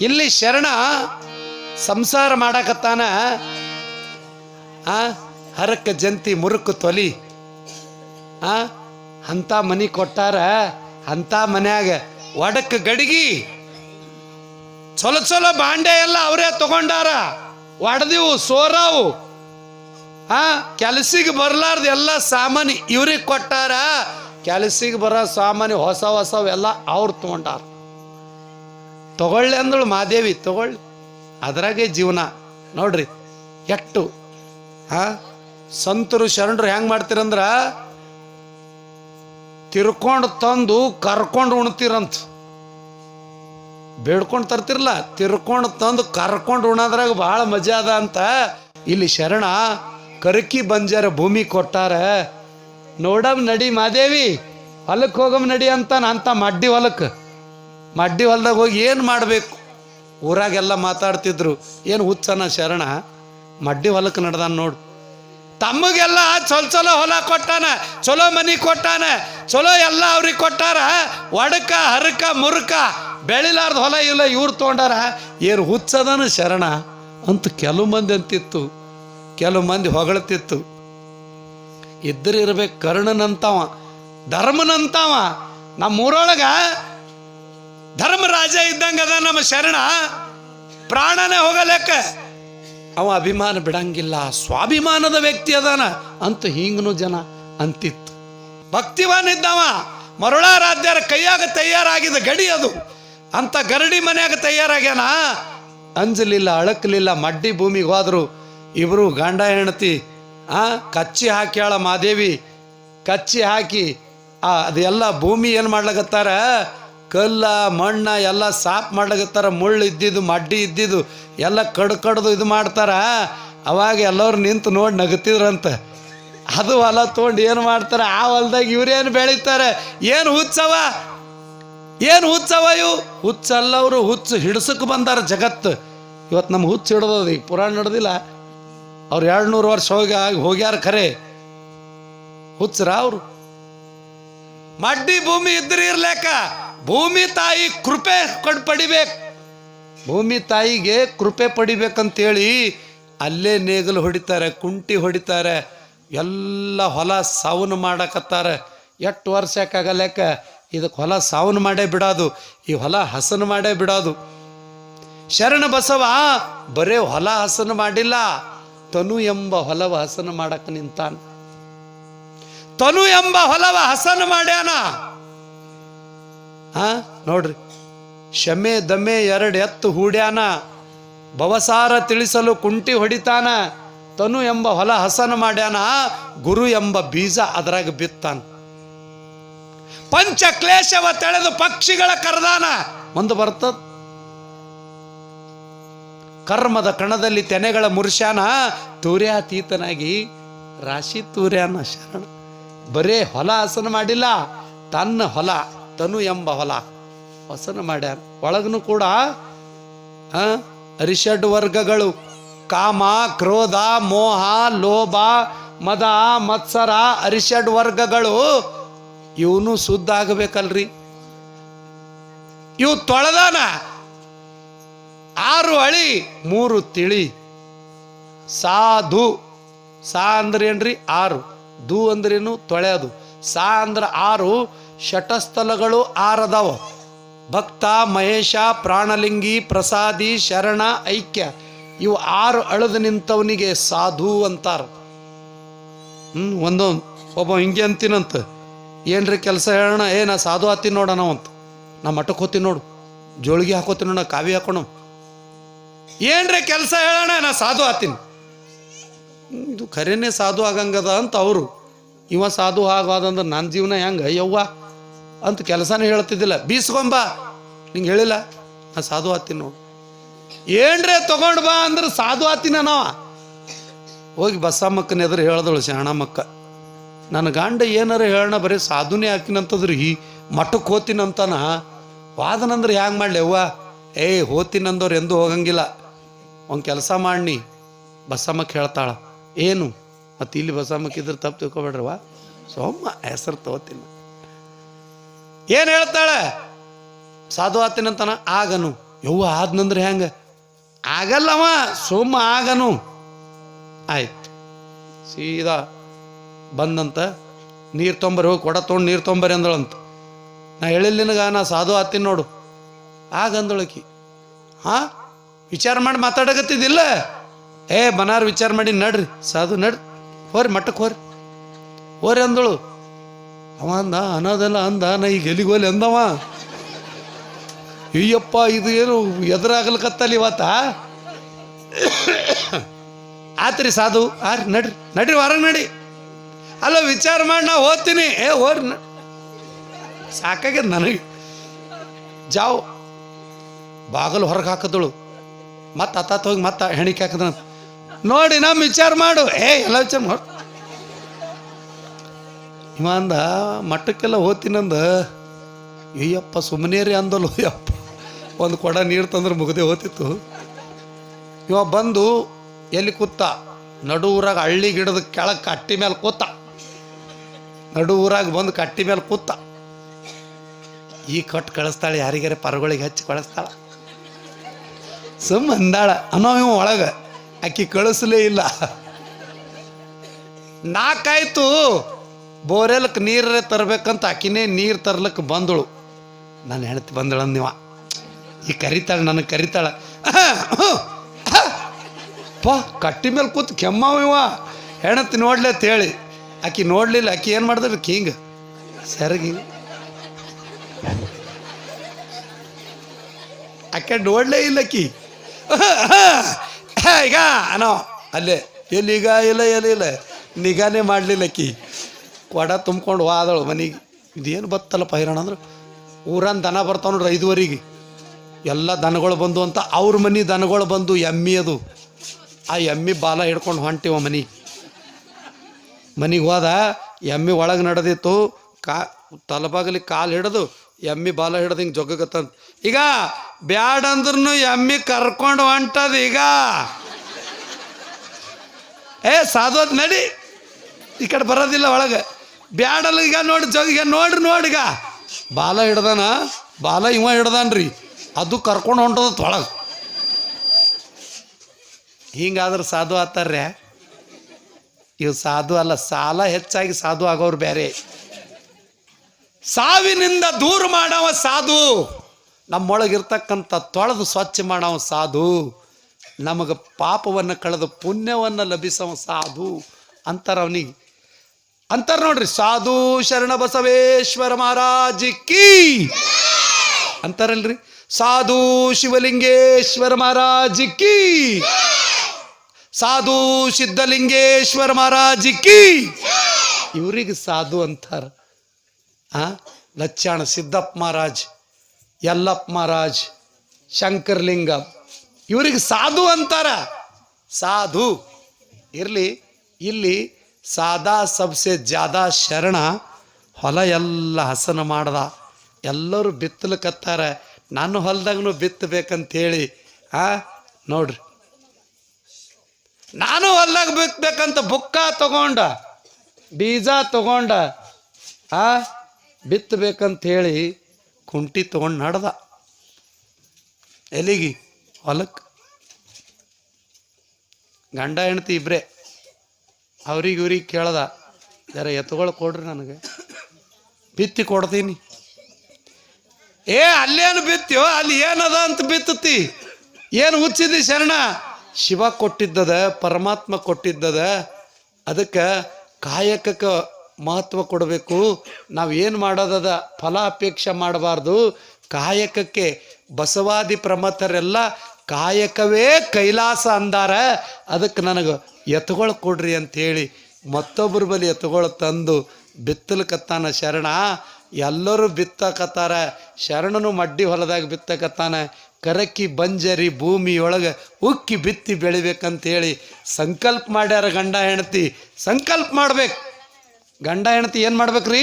ಇಲ್ಲಿ ಶರಣ ಸಂಸಾರ ಮಾಡಕತ್ತಾನ. ಆ, ಹರಕ ಜಂತಿ ಮುರುಕು ತೊಲಿ. ಆ, ಅಂತ ಮನಿ ಕೊಟ್ಟಾರ, ಅಂತ ಮನ್ಯಾಗ ಒಡಕ್ ಗಡಿಗಿ. ಚಲೋ ಚಲೋ ಬಾಂಡೆ ಎಲ್ಲ ಅವರೇ ತಗೊಂಡಾರ. ಒಡೆದಿವು, ಸೋರಾವು. ಆ, ಕೆಲಸಿಗೆ ಬರ್ಲಾರ್ದ ಎಲ್ಲ ಸಾಮಾನು ಇವ್ರಿಗೆ ಕೊಟ್ಟಾರ. ಕೆಲಸಿಗೆ ಬರೋ ಸಾಮಾನು ಹೊಸ ಹೊಸವೆಲ್ಲ ಅವ್ರು ತಗೊಂಡಾರ. ತಗೊಳ್ಳಿ ಅಂದಳು ಮಾದೇವಿ, ತಗೊಳ್ಳಿ. ಅದರಾಗೆ ಜೀವನ. ನೋಡ್ರಿ, ಎಟ್ಟು. ಹಾ ಸಂತರು ಶರಣರು ಹೆಂಗ್ ಮಾಡ್ತೀರಂದ್ರ, ತಿರ್ಕೊಂಡು ತಂದು ಕರ್ಕೊಂಡು ಉಣ್ತೀರಂತ. ಬೇಡ್ಕೊಂಡು ತರ್ತಿರಲ್ಲ ತಿರ್ಕೊಂಡು ತಂದು ಕರ್ಕೊಂಡು ಉಣದ್ರಾಗ ಭಾಳ ಮಜಾ ಅದ ಅಂತ ಇಲ್ಲಿ ಶರಣ ಕರಕಿ ಬಂಜಾರ ಭೂಮಿ ಕೊಟ್ಟಾರ. ನೋಡಮ್ ನಡಿ ಮಾದೇವಿ ಹೊಲಕ್ಕೆ ಹೋಗಮ್ ನಡಿ ಅಂತ ಅಂತ ಮಡ್ಡಿ ಹೊಲಕ್ಕೆ ಮಡ್ಡಿ ಹೊಲ್ದಾಗ ಹೋಗಿ ಏನು ಮಾಡಬೇಕು? ಊರಾಗೆಲ್ಲ ಮಾತಾಡ್ತಿದ್ರು. ಏನು ಹುಚ್ಚನ ಶರಣ? ಮಡ್ಡಿ ಹೊಲಕ್ಕೆ ನಡ್ದಾನ ನೋಡು. ತಮಗೆಲ್ಲ ಚಲೋ ಚಲೋ ಹೊಲ ಕೊಟ್ಟಾನ, ಚಲೋ ಮನಿ ಕೊಟ್ಟಾನ, ಚಲೋ ಎಲ್ಲ ಅವ್ರಿಗೆ ಕೊಟ್ಟಾರ, ಒಡಕ, ಹರಕ, ಮುರುಕ, ಬೆಳಿಲಾರ್ದ ಹೊಲ ಇಲ್ಲ, ಇವ್ರು ತೊಗೊಂಡಾರ. ಏನು ಹುಚ್ಚದನ ಶರಣ? ಅಂತ ಕೆಲವು ಮಂದಿ ಅಂತಿತ್ತು. ಕೆಲವು ಮಂದಿ ಹೊಗಳತಿತ್ತು. ಇದ್ರಿರ್ಬೇಕು ಕರ್ಣನಂತವ, ಧರ್ಮನಂತವ. ನಮ್ಮೂರೊಳಗ ಧರ್ಮರಾಜ ಇದ್ದಂಗೆ ಅದ ನಮ್ಮ ಶರಣ. ಪ್ರಾಣನೇ ಹೋಗಲೆಕ್ಕ. ಅವ ಅಭಿಮಾನ ಬಿಡಂಗಿಲ್ಲ. ಸ್ವಾಭಿಮಾನದ ವ್ಯಕ್ತಿ ಅದಾನ. ಅಂತ ಹಿಂಗನು ಜನ ಅಂತಿತ್ತು. ಭಕ್ತಿವಾನ್ ಇದ್ದವ. ಮರುಳಾರಾಧ್ಯರ ಕೈಯಾಗ ತಯಾರಾಗಿದ್ದ ಗಡಿ ಅದು. ಅಂತ ಗರಡಿ ಮನೆಯಾಗ ತಯಾರಾಗ್ಯಾನ. ಅಂಜಲಿಲ್ಲ, ಅಳಕಲಿಲ್ಲ, ಮಡ್ಡಿ ಭೂಮಿಗೆ ಹೋದ್ರು. ಇವರು ಗಂಡ, ಹೆಂಡತಿ, ಆ, ಕಚ್ಚಿ ಹಾಕ್ಯಾಳ ಮಾದೇವಿ. ಕಚ್ಚಿ ಹಾಕಿ, ಆ, ಅದೆಲ್ಲ ಭೂಮಿ ಏನು ಮಾಡ್ಲಾಗತ್ತಾರ ಕಲ್ಲ, ಮಣ್ಣ ಎಲ್ಲ ಸಾಫ್ ಮಾಡ್ಲಾಗತ್ತಾರ ಮುಳ್ಳು ಇದ್ದಿದ್ದು, ಮಡ್ಡಿ ಇದ್ದಿದ್ದು, ಎಲ್ಲ ಕಡ್ ಕಡ್ದು ಇದು ಮಾಡ್ತಾರ. ಅವಾಗ ಎಲ್ಲರು ನಿಂತು ನೋಡಿ ನಗತಿದ್ರಂತ. ಅದು ಹೊಲ ತೊಗೊಂಡು ಏನು ಮಾಡ್ತಾರೆ? ಆ ಹೊಲದಾಗ ಇವ್ರೇನು ಬೆಳೀತಾರೆ? ಏನು ಹುಚ್ಚವ? ಏನು ಹುಚ್ಚವ ಇವು? ಹುಚ್ಚಲ್ಲವರು ಹುಚ್ಚು ಹಿಡ್ಸಕ್ಕೆ ಬಂದಾರ ಜಗತ್ತು. ಇವತ್ತು ನಮ್ಮ ಹುಚ್ಚು ಹಿಡ್ದದ, ಈಗ ಪುರಾಣ ನಡೆದಿಲ್ಲ ಅವ್ರು ಎರಡು ನೂರು ವರ್ಷ ಹೋಗಿ ಹೋಗ್ಯಾರ ಖರೆ. ಹುಚ್ಚರ ಅವರು. ಮಡ್ಡಿ ಭೂಮಿ ಇದ್ರಿ ಇರ್ಲೇಕ? ಭೂಮಿ ತಾಯಿ ಕೃಪೆ ಕಂಡು ಪಡಿಬೇಕು ಭೂಮಿ ತಾಯಿಗೆ ಕೃಪೆ ಪಡಿಬೇಕಂತೇಳಿ ಅಲ್ಲೇ ನೇಗಲು ಹೊಡಿತಾರೆ, ಕುಂಟಿ ಹೊಡಿತಾರೆ, ಎಲ್ಲ ಹೊಲ ಸಾವನು ಮಾಡಕತ್ತಾರೆ. ಎಷ್ಟು ವರ್ಷ ಯಾಕಾಗಲ್ಯಾಕ? ಇದಕ್ಕೆ ಹೊಲ ಸಾವನು ಮಾಡೇ ಬಿಡೋದು, ಈ ಹೊಲ ಹಸನು ಮಾಡೇ ಬಿಡೋದು. ಶರಣ ಬಸವ, ಬರೇ ಹೊಲ ಹಸನು ಮಾಡಿಲ್ಲ, ತನು ಎಂಬ ಹೊಲವ ಹಸನು ಮಾಡಕ್ಕೆ ನಿಂತಾನ. ತನು ಎಂಬ ಹೊಲವ ಹಸನು ಮಾಡ್ಯಾನ. ಹಾ, ನೋಡ್ರಿ. ಶಮೆ ದಮೆ ಎರಡು ಎತ್ತು ಹೂಡ್ಯಾನ, ಭವಸಾರ ತಿಳಿಸಲು ಕುಂಟಿ ಹೊಡಿತಾನ, ತನು ಎಂಬ ಹೊಲ ಹಸನ ಮಾಡ್ಯಾನ ಗುರು ಎಂಬ ಬೀಜ ಅದರಾಗ ಬಿತ್ತಾನ. ಪಂಚ ಕ್ಲೇಶವ ತೆಳೆದು ಪಕ್ಷಿಗಳ ಕರೆದಾನ. ಮುಂದೆ ಬರ್ತದ. ಕರ್ಮದ ಕಣದಲ್ಲಿ ತೆನೆಗಳ ಮುರುಷ್ಯಾನ, ತೂರ್ಯಾತೀತನಾಗಿ ರಾಶಿ ತೂರ್ಯಾನ ಶರಣ. ಬರೇ ಹೊಲ ಹಸನ ಮಾಡಿಲ್ಲ, ತನ್ನ ಹೊಲ ತನು ಎಂಬ ಹೊಲ. ಹೊಸನ ಮಾಡ್ಯಾರ. ಒಳಗನು ಕೂಡ ರಿಷಡ್ ವರ್ಗಗಳು. ಕಾಮ, ಕ್ರೋಧ, ಮೋಹ, ಲೋಭ, ಮದ, ಮತ್ಸರ, ಅರಿಷಡ್ ವರ್ಗಗಳು. ಇವನು ಶುದ್ಧ ಆಗಬೇಕಲ್ರಿ. ಇವು ತೊಳೆದಾನ. ಆರು ಅಳಿ, ಮೂರು ತಿಳಿ. ಸಾಧು. ಸಾ ಅಂದ್ರೆ ಏನ್ರಿ ಆರು. ದು ಅಂದ್ರೇನು? ತೊಳೆಯೋದು. ಸಾ ಅಂದ್ರೆ ಆರು. ಶಟಸ್ಥಲಗಳು ಆರದವ. ಭಕ್ತ, ಮಹೇಶ, ಪ್ರಾಣಲಿಂಗಿ, ಪ್ರಸಾದಿ, ಶರಣ, ಐಕ್ಯ, ಇವು ಆರು ಅಳದು ನಿಂತವನಿಗೆ ಸಾಧು ಅಂತಾರ. ಹ್ಞೂ ಒಂದೊಂದು ಒಬ್ಬ ಹಿಂಗೆ ಅಂತೀನಂತ. ಏನ್ರಿ ಕೆಲಸ ಹೇಳೋಣ? ಏ, ನಾ ಸಾಧು ಆತೀನಿ ನೋಡೋಣ ಅಂತ. ನಾ ಮಠಕ್ಕೆ ಹೋತೀನಿ ನೋಡು. ಜೋಳಿಗೆ ಹಾಕೋತೀನಿ ನೋಡ ಕಾವಿ ಹಾಕೋಣ. ಏನ್ರಿ ಕೆಲಸ ಹೇಳೋಣ? ನಾ ಸಾಧು ಆತೀನಿ. ಇದು ಖರೇನೆ ಸಾಧು ಆಗಂಗದ ಅಂತ ಅವರು. ಇವ ಸಾಧು ಆಗೋದಂದ್ರೆ ನನ್ನ ಜೀವನ ಹೆಂಗೆ? ಯವ್ವ ಅಂತ ಕೆಲಸನೇ ಹೇಳ್ತಿದ್ದಿಲ್ಲ. ಬೀಸ್ಕೊಂಬ. ನಿಂಗೆ ಹೇಳಿಲ್ಲ? ನಾ ಸಾಧು ಆತೀನಿ ನೋಡು. ಏನ್ರೇ ತಗೊಂಡು ಬಾ ಅಂದ್ರೆ ಸಾಧು ಆತಿನ ನಾವ. ಹೋಗಿ ಬಸ್ಸಮ್ಮಕ್ಕನ ಎದುರು ಹೇಳ್ದಳು ಶರಣಮ್ಮಕ್ಕ ನನ್ನ ಗಂಡ ಏನಾರ ಹೇಳೋಣ ಬರೀ ಸಾಧುನೇ ಹಾಕಿನಂತದ್ರು ಈ ಮಠಕ್ಕೆ ಹೋತಿನಂತನ. ವಾದನಂದ್ರೆ ಹ್ಯಾಂಗೆ ಮಾಡ್ಲಿ ಅವ್ವ? ಏಯ್, ಹೋತಿನಂದವ್ರು ಎಂದೂ ಹೋಗಂಗಿಲ್ಲ. ಒಂದು ಕೆಲಸ ಮಾಡಿ ಬಸ್ಸಮ್ಮಕ್ಕೆ ಹೇಳ್ತಾಳ. ಏನು? ಮತ್ತು ಇಲ್ಲಿ ಬಸ್ಸಮ್ಮಕ್ಕೆ ಇದ್ರೆ ತಪ್ಪು ತಿಳ್ಕೊಬೇಡ್ರವ ಸೋಮ್ಮ ಹೆಸರು ತಗೋತೀನಿ. ಏನು ಹೇಳ್ತಾಳೆ? ಸಾಧು ಆತಿನಂತನ, ಆಗನು. ಯವ್ವ, ಆದ್ನಂದ್ರೆ ಹೆಂಗ? ಆಗಲ್ಲವ, ಸುಮ್ಮ ಆಗನು. ಆಯ್ತು. ಸೀದಾ ಬಂದಂತ, ನೀರು ತೊಂಬರಿ ಹೋಗಿ ಕೊಡ ತೊಗೊಂಡು ನೀರು ತೊಂಬರಿ ಅಂದಳಂತ. ನಾ ಹೇಳಿಲ್ಲ ನಿನಗ, ನಾ ಸಾಧು ಆತೀನಿ ನೋಡು. ಆಗಂದಳಕಿ ಹಾಂ? ವಿಚಾರ ಮಾಡಿ ಮಾತಾಡಕತ್ತಿದ್ದಿಲ್ಲ? ಏ ಬನಾರ ವಿಚಾರ ಮಾಡಿ ನಡ್ರಿ. ಸಾಧು, ನಡ್ರಿ. ಹೋರಿ ಮಟ್ಟಕ್ಕೆ ಹೋರಿ. ಹೋರಿ ಅಂದಳು. ಅವ ಅಂದ ಅನ್ನೋದೆಲ್ಲ ಅಂದ, ನಾ ಈಗ ಎಲ್ಲಿಗೋಲಿ ಅಂದವ? ಅಯ್ಯಪ್ಪ, ಇದು ಏನು ಎದುರಾಗ್ಲಿಕತ್ತಲ್ಲ ಇವತ್ತ? ಆತ್ರಿ ಸಾಧು, ಆರಿ, ನಡ್ರಿ ನಡ್ರಿ ಹೊರಗೆ ನಡಿ. ಅಲ್ಲ, ವಿಚಾರ ಮಾಡಿ ನಾ ಓದ್ತೀನಿ ಏ, ಹೋರಿ ಸಾಕಾಗ್ಯದ ನನಗೆ. ಜಾವ್, ಬಾಗಲು ಹೊರಗೆ ಹಾಕಿದಳು. ಮತ್ತೆ ಅತ್ತಾತ ಹೋಗಿ ಮತ್ತೆ ಹೆಣಿಕೆ ಹಾಕಿದ ನೋಡಿ ನಮ್ಮ ವಿಚಾರ ಮಾಡು. ಏ, ಎಲ್ಲ ವಿಚಾರ ಮಾಡು. ಇವ ಅಂದ, ಮಟ್ಟಕ್ಕೆಲ್ಲ ಹೋಗ್ತೀನಂದ ಅಯ್ಯಪ್ಪ ಸುಮ್ಮನೇರಿ ಅಂದಲು ಯಪ್ಪ ಒಂದು ಕೊಡ ನೀರು ತಂದ್ರೆ ಮುಗದೆ ಹೋತಿತ್ತು ಇವ ಬಂದು ಎಲ್ಲಿ ಕೂತ? ನಡು ಊರಾಗ ಹಳ್ಳಿ ಗಿಡದ ಕೆಳಗೆ ಕಟ್ಟಿ ಮೇಲೆ ಕೂತ. ನಡು ಊರಾಗ ಬಂದು ಕಟ್ಟಿ ಮೇಲೆ ಕೂತ. ಈ ಕಟ್ಟು ಕಳಿಸ್ತಾಳೆ, ಯಾರಿಗಾರೆ ಪರಗಳಿಗೆ ಹಚ್ಚಿ ಕಳಿಸ್ತಾಳ? ಸುಮ್ಮ ಅಂದಾಳ. ಅನ್ನೋ ಇವ ಒಳಗೆ, ಆಕಿ ಕಳಿಸ್ಲೇ ಇಲ್ಲ. ನಾಕಾಯ್ತು. ಬೋರೆಲ್ಕ್ ನೀರೇ ತರ್ಬೇಕಂತ ಆಕಿನೇ ನೀರು ತರ್ಲಕ್ಕೆ ಬಂದಳು. ನಾನು ಹೆಣ್ತಿ ಬಂದಳ ನೀವ. ಈ ಕರಿತಾಳೆ, ನನಗೆ ಕರಿತಾಳೆ. ಪ, ಕಟ್ಟಿ ಮೇಲೆ ಕೂತು ಕೆಮ್ಮವ ಇವ. ಹೆಣತಿ ನೋಡ್ಲಿ ಅಂತ ಹೇಳಿ. ಆಕಿ ನೋಡ್ಲಿಲ್ಲ, ಆಕಿ ಏನು ಮಾಡಿದ್ರಿ ಕಿಂಗ್. ಸರಿಗಿ. ಆಕೆ ನೋಡ್ಲೇ ಇಲ್ಲ ಆಕಿ. ಈಗ, ಅನೋ, ಅಲ್ಲೇ. ಎಲ್ಲಿಗ, ಇಲ್ಲ, ಎಲ್ಲಿ, ಇಲ್ಲ. ನಿಗಾನೇ ಮಾಡಲಿಲ್ಲ ಆಕಿ. ಕೊಡ ತುಂಬ್ಕೊಂಡು ಹೋದಳು ಮನೆಗೆ. ಇದೇನು ಬತ್ತಲ್ಲಪ್ಪ ಹೈರಾಣ ಅಂದ್ರೆ ಊರನ್ ದನ ಬರ್ತಾವ ನೋಡ್ರಿ ಐದುವರೆಗೆ. ಎಲ್ಲ ದನಗಳು ಬಂದು ಅಂತ ಅವ್ರ ಮನೆ ದನಗಳು ಬಂದು ಎಮ್ಮಿ ಅದು. ಆ ಎಮ್ಮಿ ಬಾಲ ಹಿಡ್ಕೊಂಡು ಹೊಂಟಿವ ಮನೆ. ಮನೆಗೆ ಹೋದ, ಎಮ್ಮಿ ಒಳಗೆ ನಡೆದಿತ್ತು, ಕಾ ತಲಬಾಗಲಿ ಕಾಲು ಹಿಡಿದು ಎಮ್ಮಿ ಬಾಲ ಹಿಡ್ದು ಹಿಂಗೆ ಜೊಗ್ಗತ್ತಂತ ಈಗ ಬ್ಯಾಡ ಅಂದ್ರೂ ಎಮ್ಮಿ ಕರ್ಕೊಂಡು ಹೊಂಟದ ಈಗ. ಏ ಸಾಧೋದ್ ನಡಿ. ಈ ಕಡೆ ಬರೋದಿಲ್ಲ ಒಳಗೆ. ಬ್ಯಾಡಲ್ಲ ಈಗ ನೋಡಿ ಜೋಗ ಈಗ ನೋಡ್ರಿ, ನೋಡಿಗ. ಬಾಲ ಹಿಡ್ದಾನ, ಬಾಲ ಇವ ಹಿಡ್ದಾನ್ರಿ. ಅದು ಕರ್ಕೊಂಡು ಹೊಂಟದ ತೊಳಗೆ. ಹಿಂಗಾದ್ರೆ ಸಾಧು ಆತಾರ್ರೆ. ಇವು ಸಾಧು ಅಲ್ಲ, ಸಾಲ ಹೆಚ್ಚಾಗಿ ಸಾಧು ಆಗೋರು ಬೇರೆ ಸಾವಿನಿಂದ ದೂರ ಮಾಡವ ಸಾಧು. ನಮ್ಮೊಳಗಿರ್ತಕ್ಕಂಥ ತೊಳೆದು ಸ್ವಚ್ಛ ಮಾಡವ ಸಾಧು. ನಮಗೆ ಪಾಪವನ್ನು ಕಳೆದು ಪುಣ್ಯವನ್ನು ಲಭಿಸವ ಸಾಧು ಅಂತಾರೆ ಅವನಿಗೆ. ಅಂತಾರ ನೋಡ್ರಿ, ಸಾಧು ಶರಣ ಬಸವೇಶ್ವರ ಮಹಾರಾಜ ಕೀ. ಅಂತಾರಲ್ರಿ, ಸಾಧು ಶಿವಲಿಂಗೇಶ್ವರ ಮಹಾರಾಜಿ ಕೀ. ಸಾಧು ಸಿದ್ಧಲಿಂಗೇಶ್ವರ ಮಹಾರಾಜಿ ಕೀ. ಇವ್ರಿಗೆ ಸಾಧು ಅಂತಾರ. ಆ, ಲಚ್ಚಾಣ ಸಿದ್ದಪ್ಪ ಮಹಾರಾಜ್, ಯಲ್ಲಪ್ಪ ಮಹಾರಾಜ್, ಶಂಕರ್ಲಿಂಗ, ಇವ್ರಿಗೆ ಸಾಧು ಅಂತಾರ. ಸಾಧು. ಇರಲಿ, ಇಲ್ಲಿ ಸಾದಾ ಸಬ್ಸೆ ಜಾದಾ ಶರಣ ಹೊಲ ಎಲ್ಲ ಹಸನ ಮಾಡ್ದ. ಎಲ್ಲರೂ ಬಿತ್ತಲಕತ್ತಾರ ನನ್ನ ಹೊಲದಾಗನು ಬಿತ್ತಬೇಕಂತೇಳಿ, ಆ, ನೋಡ್ರಿ. ನಾನು ಹೊಲ್ದಾಗ ಬಿತ್ತಬೇಕಂತ ಬುಕ್ಕ ತಗೊಂಡ, ಬೀಜ ತಗೊಂಡ, ಆ ಬಿತ್ತಬೇಕಂತ ಹೇಳಿ ಕುಂಟಿ ತಗೊಂಡು ನಡ್ದ. ಎಲ್ಲಿಗೆ? ಹೊಲಕ್ಕೆ ಗಂಡ ಹೆಣ್ತಿ ಇಬ್ರೇ. ಅವ್ರಿಗೆ ಇವ್ರಿಗೆ ಕೇಳ್ದ ಜರ ಎತ್ತುಗಳು ಕೊಡ್ರಿ ನನಗೆ. ಬಿತ್ತಿ ಕೊಡ್ತೀನಿ. ಏ, ಅಲ್ಲೇನು ಬಿತ್ತೋ ಅಲ್ಲಿ ಏನದ ಅಂತ ಬಿತ್ತತಿ ಏನು ಹುಚ್ಚಿದಿ ಶರಣ? ಶಿವ ಕೊಟ್ಟಿದ್ದದ, ಪರಮಾತ್ಮ ಕೊಟ್ಟಿದ್ದದ. ಅದಕ್ಕೆ ಕಾಯಕಕ್ಕೆ ಮಹತ್ವ ಕೊಡಬೇಕು. ನಾವು ಏನು ಮಾಡೋದದ ಫಲ ಅಪೇಕ್ಷೆ ಮಾಡಬಾರ್ದು. ಕಾಯಕಕ್ಕೆ ಬಸವಾದಿ ಪ್ರಮಥರೆಲ್ಲ ಕಾಯಕವೇ ಕೈಲಾಸ ಅಂದಾರ ಅದಕ್ಕೆ ನನಗೆ ಎತ್ತುಗಳು ಕೊಡ್ರಿ ಅಂಥೇಳಿ ಮತ್ತೊಬ್ಬರ ಬಳಿ ಎತ್ತುಗಳು ತಂದು ಬಿತ್ತಲಕತ್ತಾನ ಶರಣ. ಎಲ್ಲರೂ ಬಿತ್ತಕತ್ತಾರ, ಶರಣನು ಮಡ್ಡಿ ಹೊಲದಾಗ ಬಿತ್ತಕತ್ತಾನ. ಕರಕಿ ಬಂಜರಿ ಭೂಮಿಯೊಳಗೆ ಉಕ್ಕಿ ಬಿತ್ತಿ ಬೆಳಿಬೇಕಂತೇಳಿ ಸಂಕಲ್ಪ ಮಾಡ್ಯಾರ ಗಂಡ ಹೆಂಡತಿ. ಸಂಕಲ್ಪ ಮಾಡ್ಬೇಕು. ಗಂಡ ಹೆಂಡತಿ ಏನು ಮಾಡ್ಬೇಕ್ರಿ?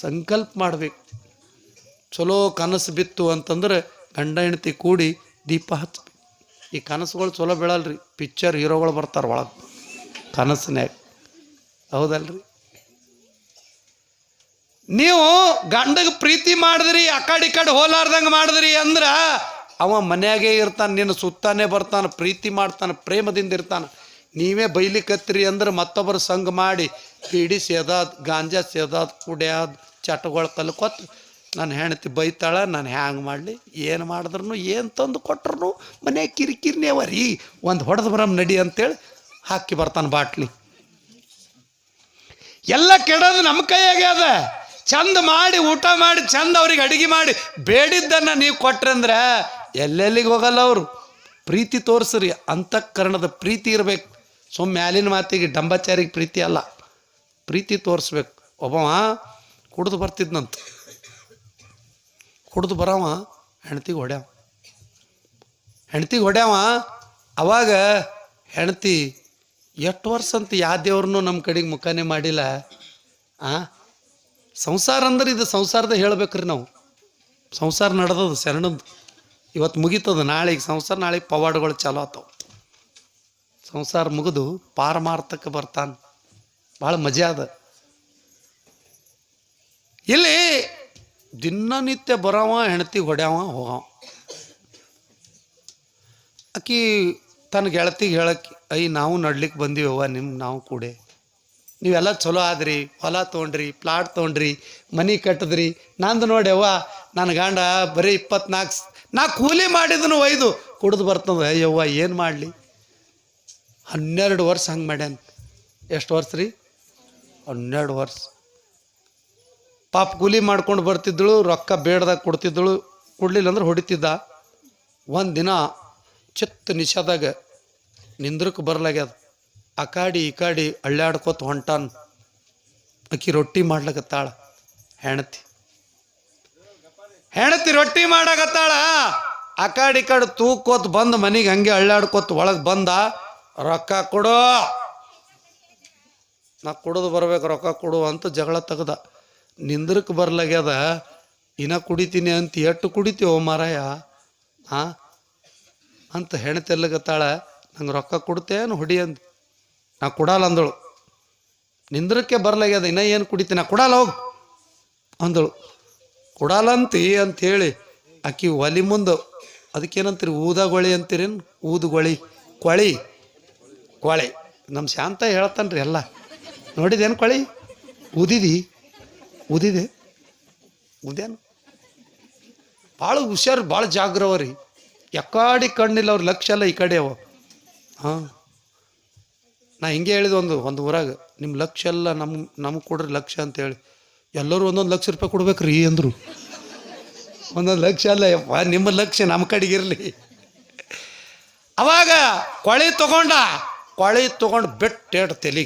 ಸಂಕಲ್ಪ ಮಾಡ್ಬೇಕು. ಚಲೋ ಕನಸು ಬಿತ್ತು ಅಂತಂದ್ರೆ ಗಂಡ ಹೆಂಡತಿ ಕೂಡಿ ದೀಪ ಹಚ್ಚ ಈ ಕನಸುಗಳು ಚಲೋ ಬೀಳಲ್ರಿ. ಪಿಕ್ಚರ್ ಹೀರೋಗಳು ಬರ್ತಾರೆ ಒಳಗೆ. ಕನಸಿನ್ಯಾಗ. ಹೌದಲ್ರಿ? ನೀವು ಗಂಡಗೆ ಪ್ರೀತಿ ಮಾಡಿದ್ರಿ, ಆ ಕಡೆ ಹೋಲಾರ್ದಂಗೆ ಮಾಡಿದ್ರಿ ಅಂದ್ರೆ ಅವ ಮನ್ಯಾಗೆ ಇರ್ತಾನೆ, ನಿನ್ನ ಸುತ್ತಾನೆ ಬರ್ತಾನೆ, ಪ್ರೀತಿ ಮಾಡ್ತಾನೆ, ಪ್ರೇಮದಿಂದ ಇರ್ತಾನೆ. ನೀವೇ ಬೈಲಿಕತ್ರಿ ಅಂದ್ರೆ ಮತ್ತೊಬ್ಬರು ಸಂಘ ಮಾಡಿ, ಪೀಡಿ ಸೇದಾದ್, ಗಾಂಜಾ ಸೇದಾದ್, ಕುಡ್ಯಾದ, ಚಟಗಳು ಕಲ್ಕೊತ್ ನನ್ನ ಹೆಂಡತಿ ಬೈತಾಳ, ನಾನು ಹ್ಯಾಂಗೆ ಮಾಡಲಿ? ಏನು ಮಾಡಿದ್ರು ಏನು ತಂದು ಕೊಟ್ರು ಮನೆ ಕಿರಿಕಿರಿನೇ ಅವರಿ ಒಂದು ಹೊಡೆದು ಬರಮ್ ನಡಿ ಅಂತೇಳಿ ಹಾಕಿ ಬರ್ತಾನೆ ಬಾಟ್ಲಿ. ಎಲ್ಲ ಕೆಡೋದು ನಮ್ಮ ಕೈಯಾಗೆ ಅದ. ಚಂದ ಮಾಡಿ, ಊಟ ಮಾಡಿ, ಚಂದ ಅವ್ರಿಗೆ ಅಡಿಗೆ ಮಾಡಿ, ಬೇಡಿದ್ದನ್ನು ನೀವು ಕೊಟ್ರಂದ್ರೆ ಎಲ್ಲೆಲ್ಲಿಗೆ ಹೋಗಲ್ಲ ಅವರು. ಪ್ರೀತಿ ತೋರಿಸ್ರಿ, ಅಂತಃಕರಣದ ಪ್ರೀತಿ ಇರಬೇಕು. ಸುಮ್ಮ ಮ್ಯಾಲಿನ ಮಾತಿಗೆ ಡಂಬಾಚಾರಿಗೆ ಪ್ರೀತಿ ಅಲ್ಲ. ಪ್ರೀತಿ ತೋರಿಸ್ಬೇಕು. ಒಬ್ಬವ ಕುಡಿದು ಬರ್ತಿದ್ನಂತ. ಕುಡ್ದು ಬರವ ಹೆಣ್ತಿಗೆ ಹೊಡ್ಯಾವ. ಹೆಣ್ತಿಗೆ ಹೊಡ್ಯಾವ, ಅವಾಗ ಹೆಣ್ತಿ ಎಷ್ಟು ವರ್ಷ ಅಂತ ಯಾವ ದೇವ್ರನ್ನೂ ನಮ್ಮ ಕಡೆಗೆ ಮುಖಾನೇ ಮಾಡಿಲ್ಲ. ಆ? ಸಂಸಾರ ಅಂದ್ರೆ ಇದು ಸಂಸಾರದ ಹೇಳ್ಬೇಕ್ರಿ ನಾವು. ಸಂಸಾರ ನಡೆದದು ಶರಣದ್ದು ಇವತ್ತು ಮುಗೀತದ, ನಾಳೆಗೆ ಸಂಸಾರ, ನಾಳೆಗೆ ಪವಾಡಗಳು ಚಾಲೋ ಆತಾವ. ಸಂಸಾರ ಮುಗಿದು ಪಾರಮಾರ್ಥಕ್ಕೆ ಬರ್ತಾನೆ. ಭಾಳ ಮಜಾ ಅದ. ಇಲ್ಲಿ ದಿನನಿತ್ಯ ಬರವ, ಹೆಂಡತಿ ಹೊಡ್ಯಾವ, ಹೋಗವ. ಆಕಿ ತನ್ನ ಗೆಳತಿಗೆ ಹೇಳಕ್ಕೆ ಐ, ನಾವು ನಡ್ಲಿಕ್ಕೆ ಬಂದೀವವ್ವ ನಿಮ್ಮ ನಾವು ಕೂಡೆ. ನೀವೆಲ್ಲ ಚಲೋ ಆದ್ರಿ, ಹೊಲ ತೊಗೊಂಡ್ರಿ, ಪ್ಲಾಟ್ ತೊಗೊಂಡ್ರಿ, ಮನೆ ಕಟ್ಟಿದ್ರಿ ನಂದು ನೋಡಿ ಅವ್ವ ನನ್ನ ಗಂಡ ಬರೀ ಇಪ್ಪತ್ನಾಲ್ಕು ನಾ ಕೂಲಿ ಮಾಡಿದನು ಒಯ್ದು, ಕುಡಿದು ಬರ್ತದ. ಅಯ್ಯವ್ವ ಏನು ಮಾಡಲಿ? ಹನ್ನೆರಡು ವರ್ಷ ಹಂಗೆ ಮಾಡ್ಯಾನ. ಎಷ್ಟು ವರ್ಷ ರೀ? ಹನ್ನೆರಡು ವರ್ಷ. ಪಾಪ ಗುಲಿ ಮಾಡ್ಕೊಂಡು ಬರ್ತಿದ್ದಳು, ರೊಕ್ಕ ಬೇಡ್ದಾಗ ಕೊಡ್ತಿದ್ದಳು, ಕೊಡಲಿಲ್ಲ ಅಂದ್ರೆ ಹೊಡಿತಿದ್ದ. ಒಂದು ದಿನ ಚಿತ್ತ ನಿಷಾದಾಗ ನಿಂದ್ರಕ್ಕೆ ಬರ್ಲಾಗ್ಯದ. ಆ ಕಾಡಿ ಈ ಕಾಡಿ ಅಳ್ಳಾಡ್ಕೋತ ಹೊಂಟಾನ್. ಅಕ್ಕಿ ರೊಟ್ಟಿ ಮಾಡ್ಲಕತ್ತಾಳ, ಹೆಣತಿ. ಹೆಣತಿ ರೊಟ್ಟಿ ಮಾಡಕತ್ತಾಳ. ಆ ಕಾಡಿ ಕಾಡಿ ತೂಕೋತ್ ಬಂದು ಮನೆಗೆ ಹಂಗೆ ಅಳ್ಳಾಡ್ಕೋತ ಒಳಗೆ ಬಂದ, ರೊಕ್ಕ ಕೊಡು. ನಾ ಕುಡಿದು ಬರ್ಬೇಕು, ರೊಕ್ಕ ಕೊಡು ಅಂತ ಜಗಳ ತೆಗ್ದ. ನಿಂದ್ರಕ್ಕೆ ಬರ್ಲಾಗ್ಯದ, ಇನ್ನ ಕುಡಿತೀನಿ ಅಂತ ಎಷ್ಟು ಕುಡಿತೀವೋ ಮಾರಾಯ? ಆ? ಅಂತ ಹೆಣ್ತೆಲ್ಲಗತ್ತಾಳ, ನಂಗೆ ರೊಕ್ಕ ಕೊಡ್ತೇನು ಹೊಡಿ ಅಂದ್. ನಾ ಕೊಡಲ್ಲ ಅಂದಳು. ನಿಂದ್ರಕ್ಕೆ ಬರ್ಲಾಗ್ಯದ, ಇನ್ನ ಏನು ಕುಡಿತೀನಿ ನಾ ಕೊಡಲ್ಲ ಹೋಗು ಅಂದಳು. ಅಂತ ಅಂಥೇಳಿ ಆಕಿ ಒಲಿ ಮುಂದೆ, ಅದಕ್ಕೇನಂತೀರಿ, ಊದಗೊಳಿ ಅಂತೀರೇನು? ಊದುಗೊಳಿ ಕೊಳಿ ಕೊಳೆ ನಮ್ಮ ಶಾಂತ ಹೇಳ್ತಾನ್ರಿ ಎಲ್ಲ. ನೋಡಿದೇನು ಕೊಳಿ ಊದಿದಿ. ಊದಿದೆ ಉದೇನು ಭಾಳ ಹುಷಾರು, ಭಾಳ ಜಾಗ್ರವ ರೀ. ಎಕ್ಕಾಡಿ ಕಣ್ಣಿಲ್ಲ ಅವ್ರ ಲಕ್ಷ ಎಲ್ಲ ಈ ಕಡೆ ಅವ. ಹಾಂ. ನಾ ಹಿಂಗೆ ಹೇಳಿದೆ ಒಂದು ಒಂದು ಊರಾಗ ನಿಮ್ಮ ಲಕ್ಷ ಎಲ್ಲ ನಮ್ಮ ನಮ್ಗೆ ಕೊಡ್ರಿ ಲಕ್ಷ ಅಂತೇಳಿ. ಎಲ್ಲರೂ ಒಂದೊಂದು ಲಕ್ಷ ರೂಪಾಯಿ ಕೊಡ್ಬೇಕ್ರಿ ಅಂದರು. ಒಂದೊಂದು ಲಕ್ಷ ಅಲ್ಲ, ಯಪ್ಪ, ನಿಮ್ಮ ಲಕ್ಷ ನಮ್ಮ ಕಡೆಗೆ ಇರಲಿ. ಅವಾಗ ಕೊಳಿ ತೊಗೊಂಡ, ಕೊಳಿ ತೊಗೊಂಡು ಬಿಟ್ಟು ತಲೆ.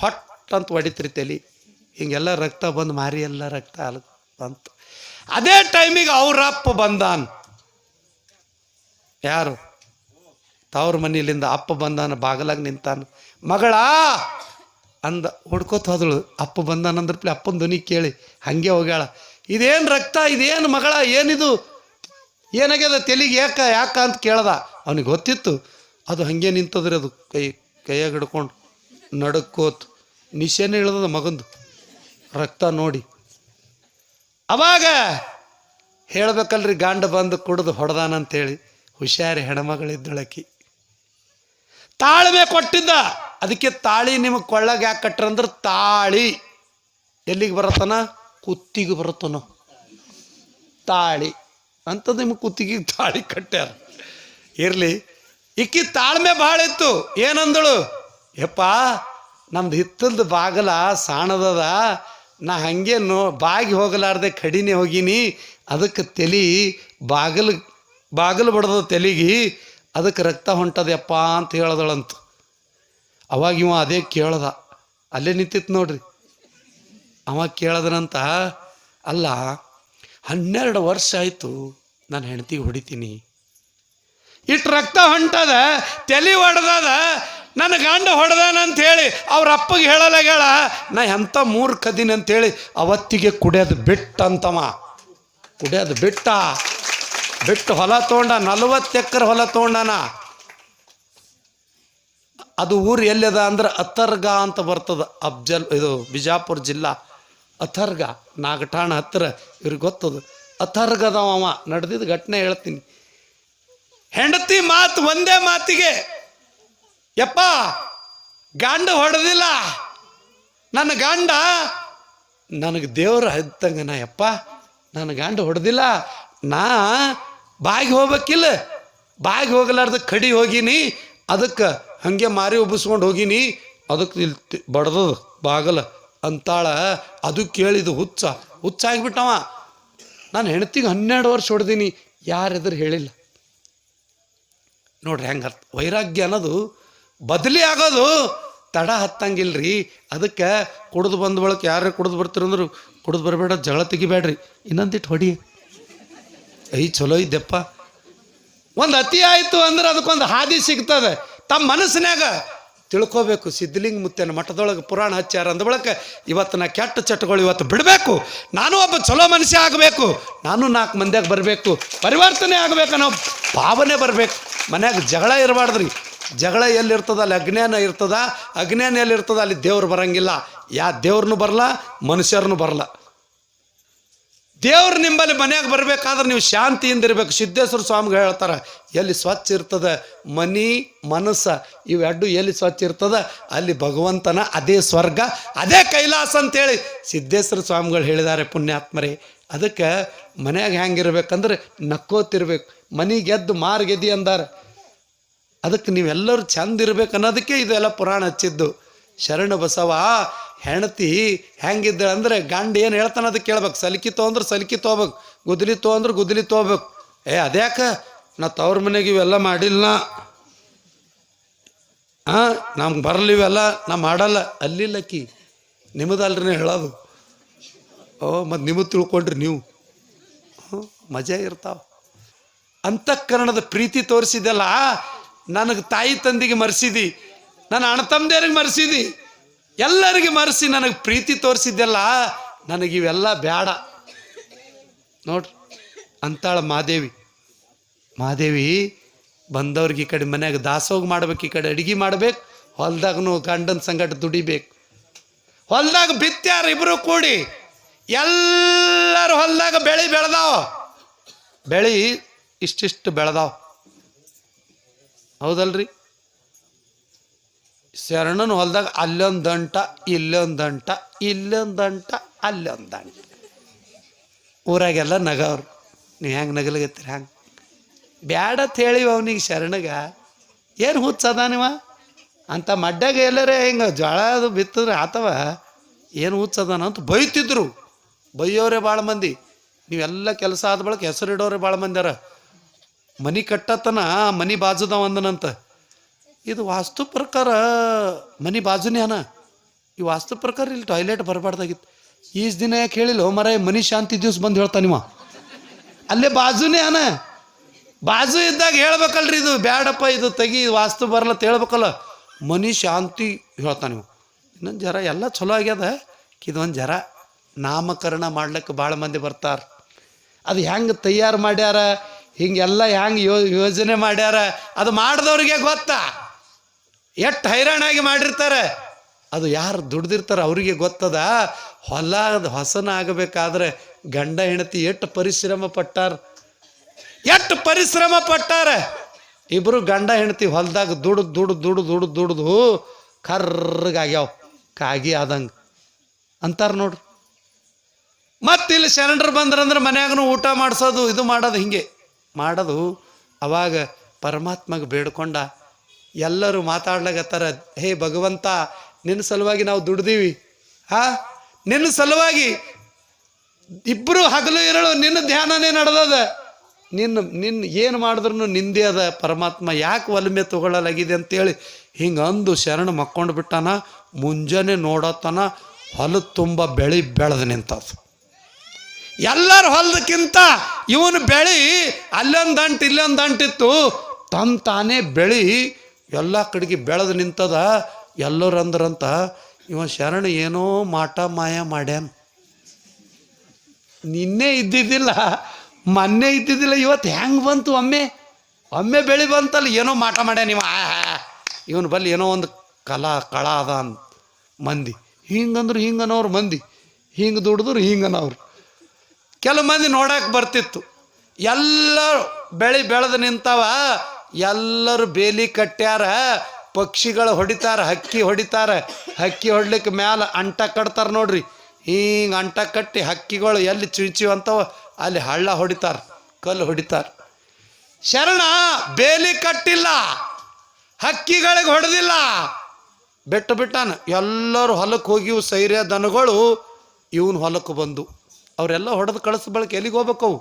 ಫಟ್ ಅಂತ ಹೊಡಿತ್ರಿ ತಲೆ. ಹಿಂಗೆಲ್ಲ ರಕ್ತ ಬಂದು ಮಾರಿ ಎಲ್ಲ ರಕ್ತ ಅಲ್ ಬಂತು. ಅದೇ ಟೈಮಿಗೆ ಅವರಪ್ಪ ಬಂದಾನ್. ಯಾರು? ತವ್ರ ಮನೆಯಲ್ಲಿಂದ ಅಪ್ಪ ಬಂದಾನ, ಬಾಗಲಾಗ ನಿಂತಾನ. ಮಗಳಾ! ಅಂದ, ಹುಡ್ಕೋತ ಹೋದಳು. ಅಪ್ಪ ಬಂದಾನಂದ್ರಪ್ಲೆ ಅಪ್ಪನ ಧ್ವನಿ ಕೇಳಿ. ಹಂಗೆ ಹೋಗ್ಯಾಳ. ಇದೇನು ರಕ್ತ? ಇದೇನು ಮಗಳ? ಏನಿದು? ಏನಾಗ್ಯದ? ತೆಲಿಗೆ ಯಾಕ ಯಾಕ ಅಂತ ಕೇಳ್ದ. ಅವನಿಗೆ ಗೊತ್ತಿತ್ತು. ಅದು ಹಾಗೆ ನಿಂತದ್ರಿ ಅದು ಕೈ, ಕೈಯಾಗ ಹಿಡ್ಕೊಂಡು ನಡಕ್ಕೋತ್ ನಿಶೇನೆ ಇಳ್ದದ ಮಗಂದು. ರಕ್ತ ನೋಡಿ. ಅವಾಗ ಹೇಳ್ಬೇಕಲ್ರಿ, ಗಂಡ ಬಂದು ಕುಡಿದು ಹೊಡೆದಾನಂತೇಳಿ. ಹುಷಾರಿ ಹೆಣ್ಮಗಳಿದ್ದಳಕಿ. ತಾಳ್ಮೆ ಕೊಟ್ಟಿದ್ದ. ಅದಕ್ಕೆ ತಾಳಿ ನಿಮಗೆ ಕೊಳ್ಳಾಗ ಯಾಕೆ ಕಟ್ರಂದ್ರೆ ತಾಳಿ. ಎಲ್ಲಿಗೆ ಬರತ್ತನ? ಕುತ್ತಿಗೆ ಬರುತ್ತನೋ. ತಾಳಿ. ಅಂತ ನಿಮಗೆ ಕುತ್ತಿಗೆ ತಾಳಿ ಕಟ್ಟ್ಯಾರ. ಇರಲಿ. ಇಕ್ಕಿ ತಾಳ್ಮೆ ಭಾಳ ಇತ್ತು. ಏನಂದಳು? ಯಪ್ಪ, ನಮ್ದು ಹಿತ್ತಲ್ದ ಬಾಗಲ ಸಾಣದದ. ನಾ ಹಂಗೆ ನೋ ಬಾಗಿ ಹೋಗಲಾರ್ದೆ ಕಡಿನೆ ಹೋಗೀನಿ, ಅದಕ್ಕೆ ತಲೆ ಬಾಗಿಲು ಬಾಗಿಲು ಬಡದ ತಲೆಗೆ ಅದಕ್ಕೆ ರಕ್ತ ಹೊಂಟದಪ್ಪ ಅಂತ ಹೇಳ್ದಳಂತ. ಅವಾಗ ಇವ ಅದೇ ಕೇಳ್ದ, ಅಲ್ಲೇ ನಿಂತಿತ್ತು ನೋಡ್ರಿ. ಅವ ಕೇಳದನಂತ, ಅಲ್ಲ, ಹನ್ನೆರಡು ವರ್ಷ ಆಯಿತು ನಾನು ಹೆಂಡತಿಗೆ ಹೊಡಿತೀನಿ. ಇಟ್ಟು ರಕ್ತ ಹೊಂಟದ, ತಲೆ ಹೊಡೆದದ ನನ್ನ ಗಂಡ ಹೊಡೆದಾನಂತ ಹೇಳಿ ಅವ್ರ ಅಪ್ಪಗೆ ಹೇಳಲಾಗ್ಯಾಳ ನಾ ಎಂಥ ಕದಿನ ಅಂತೇಳಿ ಅವತ್ತಿಗೆ ಕುಡಿಯೋದು ಬಿಟ್ಟಂತವ. ಕುಡಿಯೋದು ಬಿಟ್ಟ. ಬಿಟ್ಟು ಹೊಲ ತೊಗೊಂಡ ನಲವತ್ತು ಎಕರೆ ಹೊಲ ತೊಗೊಂಡಾನ ಅದು ಊರು ಎಲ್ಲಿದೆ ಅಂದ್ರೆ ಅಥರ್ಗ ಅಂತ ಬರ್ತದ. ಅಫ್ಜಲ್, ಇದು ಬಿಜಾಪುರ ಜಿಲ್ಲಾ. ಅಥರ್ಗ, ನಾಗಠಾಣ ಹತ್ತಿರ ಇವ್ರಿಗೆ ಗೊತ್ತದು. ಅಥರ್ಗದವ ನಡೆದಿದ್ದ ಘಟನೆ ಹೇಳ್ತೀನಿ. ಹೆಂಡತಿ ಮಾತು ಒಂದೇ ಮಾತಿಗೆ ಯಪ್ಪ, ಗಂಡ ಹೊಡೆದಿಲ್ಲ. ನನ್ನ ಗಂಡ, ನನಗೆ ದೇವ್ರ ಹತ್ತಂಗನ ಯಪ್ಪ, ನನ್ನ ಗಂಡ ಹೊಡೆದಿಲ್ಲ. ನಾ ಬಾಯಿಗೆ ಹೋಗ್ಬೇಕಿಲ್ಲ. ಬಾಯಿಗೆ ಹೋಗಲಾರ್ದ ಕಡಿ ಹೋಗಿನಿ. ಅದಕ್ಕೆ ಹಂಗೆ ಮಾರಿ ಉಬ್ಬಿಸ್ಕೊಂಡು ಹೋಗಿನಿ. ಅದಕ್ಕೆ ಇಲ್ಲಿ ಬಡ್ದದು ಬಾಗಲ ಅಂತಾಳ. ಅದು ಕೇಳಿದು ಹುಚ್ಚ ಹುಚ್ಚ ಆಗಿಬಿಟ್ಟವ. ನಾನು ಹೆಣ್ತಿಗೆ ಹನ್ನೆರಡು ವರ್ಷ ಹೊಡೆದೀನಿ. ಯಾರೆದ್ರು ಹೇಳಿಲ್ಲ. ನೋಡ್ರಿ ಹೆಂಗೆ ಅರ್ಥ ವೈರಾಗ್ಯ ಅನ್ನೋದು ಬದಲಿ ಆಗೋದು ತಡ ಹತ್ತಂಗಿಲ್ರಿ. ಅದಕ್ಕೆ ಕುಡ್ದು ಬಂದ ಬಳಕ ಯಾರು ಕುಡಿದು ಬರ್ತಿರಂದ್ರು ಕುಡಿದು ಬರಬೇಡ, ಜಗಳ ತೆಗಿಬೇಡ್ರಿ. ಇನ್ನೊಂದಿಟ್ಟು ಹೊಡಿ. ಐ ಚಲೋ ಇದ್ದೆಪ್ಪ. ಒಂದು ಅತಿ ಆಯಿತು ಅಂದ್ರೆ ಅದಕ್ಕೊಂದು ಹಾದಿ ಸಿಗ್ತದೆ. ತಮ್ಮ ಮನಸ್ಸಿನಾಗ ತಿಳ್ಕೋಬೇಕು. ಸಿದ್ಧಲಿಂಗ ಮುತ್ತೇನ ಮಠದೊಳಗೆ ಪುರಾಣ ಹಚ್ಚಾರ ಅಂದ ಬಳಕ ಇವತ್ತು ನಾ ಕೆಟ್ಟ ಚಟಗಳು ಇವತ್ತು ಬಿಡಬೇಕು. ನಾನು ಒಬ್ಬ ಚಲೋ ಮನುಷ್ಯ ಆಗಬೇಕು. ನಾನು ನಾಲ್ಕು ಮಂದಿಯಾಗ ಬರಬೇಕು. ಪರಿವರ್ತನೆ ಆಗಬೇಕು ಅನ್ನೋ ಭಾವನೆ ಬರಬೇಕು. ಮನ್ಯಾಗ ಜಗಳ ಇರಬಾರ್ದ್ರಿ. ಜಗಳ ಎಲ್ಲಿರ್ತದ, ಅಲ್ಲಿ ಅಜ್ಞಾನ ಇರ್ತದ, ಅಜ್ಞಾನ ಎಲ್ಲಿರ್ತದ, ಅಲ್ಲಿ ದೇವ್ರು ಬರಂಗಿಲ್ಲ. ಯಾ ದೇವ್ರನ್ನೂ ಬರಲ್ಲ ಮನುಷ್ಯರನ್ನು ಬರಲ್ಲ ದೇವ್ರು ನಿಂಬಲ್ಲಿ ಮನೆಯಾಗ ಬರಬೇಕಾದ್ರೆ ನೀವು ಶಾಂತಿಯಿಂದ ಇರಬೇಕು. ಸಿದ್ದೇಶ್ವರ ಸ್ವಾಮಿಗಳು ಹೇಳ್ತಾರೆ, ಎಲ್ಲಿ ಸ್ವಚ್ಛ ಇರ್ತದ, ಮನಿ, ಮನಸ್ಸ ಇವೆರಡು ಎಲ್ಲಿ ಸ್ವಚ್ಛ ಇರ್ತದ, ಅಲ್ಲಿ ಭಗವಂತನ ಅದೇ ಸ್ವರ್ಗ, ಅದೇ ಕೈಲಾಸ ಅಂತೇಳಿ ಸಿದ್ದೇಶ್ವರ ಸ್ವಾಮಿಗಳು ಹೇಳಿದ್ದಾರೆ ಪುಣ್ಯಾತ್ಮರೇ. ಅದಕ್ಕೆ ಮನ್ಯಾಗ ಹೆಂಗಿರ್ಬೇಕಂದ್ರೆ ನಕ್ಕೋತಿರ್ಬೇಕು. ಮನಿ ಗೆದ್ದು ಮಾರು ಗೆದ್ದಿ ಅಂದಾರ. ಅದಕ್ಕೆ ನೀವೆಲ್ಲರೂ ಚಂದ ಇರ್ಬೇಕು ಅನ್ನೋದಕ್ಕೆ ಇದೆಲ್ಲ ಪುರಾಣ ಹಚ್ಚಿದ್ದು. ಶರಣ ಬಸವ ಹೆಣತಿ ಹೆಂಗಿದ್ದ ಅಂದ್ರೆ ಗಂಡ ಏನು ಹೇಳ್ತಾನೆ ಅದಕ್ಕೆ ಕೇಳ್ಬೇಕು. ಸಲಿಕಿ ಅಂದ್ರೆ ಸಲಿಕಿ ತೊಗೋಬೇಕು ಗುದ್ದಲಿ ಅಂದ್ರೆ ಗುದ್ದಲಿ ತೊಗೋಬೇಕು. ಏ, ಅದ್ಯಾಕ? ನಾ ತವ್ರ ಮನೆಗೆ ಇವೆಲ್ಲ ಮಾಡಿಲ್ಲ ಹಾಂ ನಮ್ಗೆ ಬರಲಿ ಇವೆಲ್ಲ, ನಾ ಮಾಡಲ್ಲ. ಅಲ್ಲಿಲ್ಲಕ್ಕಿ ನಿಮ್ಮದಲ್ರಿ ಹೇಳೋದು. ಓ, ಮತ್ತು ನಿಮಗೆ ತಿಳ್ಕೊಂಡ್ರಿ ನೀವು. ಮಜಾ ಇರ್ತಾವ. ಅಂತಃಕರಣದ ಪ್ರೀತಿ ತೋರಿಸಿದಲ್ಲ ನನಗೆ ತಾಯಿ ತಂದೆಗೆ ಮರೆಸಿದಿ, ನನ್ನ ಅಣ್ಣ ತಮ್ಮದೇರಿಗೆ ಮರೆಸಿದಿ, ಎಲ್ಲರಿಗೆ ಮರೆಸಿ ನನಗೆ ಪ್ರೀತಿ ತೋರಿಸಿದ್ದೆಲ್ಲ ನನಗೆ ಇವೆಲ್ಲ ಬೇಡ ನೋಡ್ರಿ, ಅಂತಾಳ ಮಾದೇವಿ. ಮಾದೇವಿ, ಬಂದವ್ರಿಗೆ ಈ ಕಡೆ ಮನ್ಯಾಗ ದಾಸೋಗ ಮಾಡ್ಬೇಕು, ಈ ಕಡೆ ಅಡುಗೆ ಮಾಡ್ಬೇಕು, ಹೊಲ್ದಾಗನು ಗಂಡನ ಸಂಗಟ ದುಡಿಬೇಕು. ಹೊಲ್ದಾಗ ಬಿತ್ತ್ಯಾರ ಇಬ್ಬರು ಕೂಡಿ ಎಲ್ಲರೂ ಹೊಲ್ದಾಗ ಬೆಳೆ ಬೆಳೆದಾವ. ಬೆಳೆ ಇಷ್ಟಿಷ್ಟು ಬೆಳೆದಾವ. ಹೌದಲ್ರಿ? ಶರಣನ ಹೊಲ್ದಾಗ ಅಲ್ಲೊಂದು ದಂಟ ಇಲ್ಲೊಂದು ದಂಟ ಇಲ್ಲೊಂದು ದಂಟ ಅಲ್ಲೊಂದು ದಂಟ ಊರಾಗೆಲ್ಲ ನಗವ್ರು. ನೀ ಹೆಂಗೆ ನಗಲಗತ್ತೀರಿ ಹಂಗೆ? ಬ್ಯಾಡ ಹೇಳಿವ ಅವನಿಗೆ ಶರಣಗ. ಏನು ಹುಚ್ಚದ ನೀವ ಅಂತ ಮಡ್ಡಾಗ ಎಲ್ಲರೇ ಹಿಂಗೆ ಜ್ವಾಳ ಅದು ಬಿತ್ತಿದ್ರೆ ಆತವ. ಏನು ಹುಚ್ಚದಾನ ಅಂತ ಬೈತಿದ್ರು. ಬೈಯೋರೆ ಭಾಳ ಮಂದಿ. ನೀವೆಲ್ಲ ಕೆಲಸ ಆದ ಬಳಕ ಹೆಸರಿಡೋರೆ ಭಾಳ ಮಂದಿ ಅರ. ಮನಿ ಕಟ್ಟತನ ಮನಿ ಬಾಜುದ ಒಂದನಂತ ಇದು ವಾಸ್ತು ಪ್ರಕಾರ ಮನಿ ಬಾಜುನೇ ಅನ ಈ ವಾಸ್ತು ಪ್ರಕಾರ ಇಲ್ಲಿ ಟಾಯ್ಲೆಟ್ ಬರಬಾರ್ದಾಗಿತ್ತು. ಈಸ್ ದಿನ ಯಾಕೆ ಹೇಳಿಲ್ಲ ಮರ ಮನಿ ಶಾಂತಿ ದಿವ್ಸ ಬಂದು ಹೇಳ್ತಾನಿವ ಅಲ್ಲೇ ಬಾಜುನೇ ಅನ ಬಾಜು ಇದ್ದಾಗ ಹೇಳ್ಬೇಕಲ್ರಿ ಇದು. ಬ್ಯಾಡಪ್ಪ, ಇದು ತೆಗಿ ವಾಸ್ತು ಬರಲ್ಲ ಅಂತ ಹೇಳ್ಬೇಕಲ್ಲ. ಮನಿ ಶಾಂತಿ ಹೇಳ್ತಾನಿವ ಇನ್ನೊಂದು ಜರ ಎಲ್ಲ ಚಲೋ ಆಗ್ಯದ. ಇದೊಂದು ಜರ ನಾಮಕರಣ ಮಾಡ್ಲಿಕ್ಕೆ ಭಾಳ ಮಂದಿ ಬರ್ತಾರೆ. ಅದು ಹೆಂಗೆ ತಯಾರು ಮಾಡ್ಯಾರ? ಹಿಂಗೆಲ್ಲ ಹೆಂಗೆ ಯೋ, ಯೋಜನೆ ಮಾಡ್ಯಾರ? ಅದು ಮಾಡಿದವ್ರಿಗೆ ಗೊತ್ತಾ. ಎಷ್ಟು ಹೈರಾಣಾಗಿ ಮಾಡಿರ್ತಾರೆ. ಅದು ಯಾರು ದುಡ್ದಿರ್ತಾರೆ ಅವರಿಗೆ ಗೊತ್ತದ. ಹೊಲ ಹೊಸನ ಆಗಬೇಕಾದ್ರೆ ಗಂಡ ಹೆಂಡತಿ ಎಷ್ಟು ಪರಿಶ್ರಮ ಪಟ್ಟಾರ. ಎಷ್ಟು ಪರಿಶ್ರಮ ಪಟ್ಟಾರ. ಇಬ್ಬರು ಗಂಡ ಹೆಂಡತಿ ಹೊಲ್ದಾಗ ದುಡ್ದು ದುಡ್ದು ದುಡ್ದು ದುಡ್ದು ದುಡ್ದು ಕರ್ರಗಾಗ್ಯಾವ. ಕಾಗಿ ಆದಂಗೆ. ಅಂತಾರ ನೋಡ್ರಿ. ಮತ್ತಿಲ್ಲಿ ಶರಣರು ಬಂದ್ರಂದ್ರೆ ಮನ್ಯಾಗನು ಊಟ ಮಾಡಿಸೋದು, ಇದು ಮಾಡೋದು ಹಿಂಗೆ. ಮಾಡೋದು ಅವಾಗ ಪರಮಾತ್ಮಗೆ ಬೇಡ್ಕೊಂಡ ಎಲ್ಲರೂ ಮಾತಾಡ್ಲಾಗತ್ತಾರ ಹೇ ಭಗವಂತ, ನಿನ್ನ ಸಲುವಾಗಿ ನಾವು ದುಡ್ದೀವಿ. ಹಾ? ನಿನ್ನ ಸಲುವಾಗಿ ಇಬ್ಬರು ಹಗಲು ಇರಳು, ನಿನ್ನ ಧ್ಯಾನನೇ ನಡೆದದ. ನಿನ್ನ ನಿನ್ನ ಏನು ಮಾಡಿದ್ರು ನಿಂದೆ ಅದ ಪರಮಾತ್ಮ, ಯಾಕೆ ಒಲಮೆ ತಗೊಳ್ಳಲಾಗಿದೆ ಅಂತೇಳಿ ಹಿಂಗೆ ಅಂದು ಶರಣ ಮಕ್ಕೊಂಡು ಬಿಟ್ಟಾನ, ಮುಂಜಾನೆ ನೋಡೋತನ ಹೊಲ ತುಂಬ ಬೆಳಿ ಬೆಳೆದು ನಿಂತದು. ಎಲ್ಲರ ಹೊಲದಕ್ಕಿಂತ ಇವನು ಬೆಳಿ ಅಲ್ಲೊಂದು ಅಂಟು ಇಲ್ಲೊಂದು ದಂಟಿತ್ತು ತಮ್ಮ ತಾನೇ ಬೆಳಿ ಎಲ್ಲ ಕಡೆಗೆ ಬೆಳೆದು ನಿಂತದ. ಎಲ್ಲರೂ ಅಂದ್ರಂತ ಇವ ಶರಣ ಏನೋ ಮಾಟ ಮಾಯ ಮಾಡ್ಯಾನ. ನಿನ್ನೆ ಇದ್ದಿದ್ದಿಲ್ಲ, ಮೊನ್ನೆ ಇದ್ದಿದ್ದಿಲ್ಲ, ಇವತ್ತು ಹೆಂಗೆ ಬಂತು ಒಮ್ಮೆ? ಒಮ್ಮೆ ಬೆಳಿ ಬಂತಲ್ಲ, ಏನೋ ಮಾಟ ಮಾಡ್ಯಾನ ಇವ. ಇವನು ಬಲ್ಲಿ ಏನೋ ಒಂದು ಕಲಾ ಕಳ ಅದ ಅಂತ ಮಂದಿ. ಹಿಂಗಂದ್ರೆ ಹಿಂಗನವ್ರು ಮಂದಿ. ಹಿಂಗೆ ದುಡಿದ್ರು ಹಿಂಗನವ್ರು. ಕೆಲವು ಮಂದಿ ನೋಡಕ್ಕೆ ಬರ್ತಿತ್ತು. ಎಲ್ಲ ಬೆಳೆ ಬೆಳೆದು ನಿಂತಾವ, ಎಲ್ಲರೂ ಬೇಲಿ ಕಟ್ಟ್ಯಾರ, ಪಕ್ಷಿಗಳು ಹೊಡಿತಾರ, ಹಕ್ಕಿ ಹೊಡಿತಾರ. ಹಕ್ಕಿ ಹೊಡ್ಲಿಕ್ಕೆ ಮ್ಯಾಲೆ ಅಂಟ ಕಟ್ತಾರೆ ನೋಡ್ರಿ. ಹಿಂಗೆ ಅಂಟ ಕಟ್ಟಿ ಹಕ್ಕಿಗಳು ಎಲ್ಲಿ ಚಿವ್ ಅಂತವ, ಅಲ್ಲಿ ಹಳ್ಳ ಹೊಡಿತಾರ, ಕಲ್ಲು ಹೊಡಿತಾರ. ಶರಣ ಬೇಲಿ ಕಟ್ಟಿಲ್ಲ, ಹಕ್ಕಿಗಳಿಗೆ ಹೊಡೆದಿಲ್ಲ. ಬೆಟ್ಟು ಬಿಟ್ಟಾನ, ಎಲ್ಲರೂ ಹೊಲಕ್ಕೆ ಹೋಗಿವು ಸೈರ್ಯ ದನಗಳು, ಇವನು ಹೊಲಕ್ಕೆ ಬಂದು. ಅವರೆಲ್ಲ ಹೊಡೆದು ಕಳಿಸ್ ಬಳಕೆ ಎಲ್ಲಿಗೆ ಹೋಗ್ಬೇಕು ಅವು?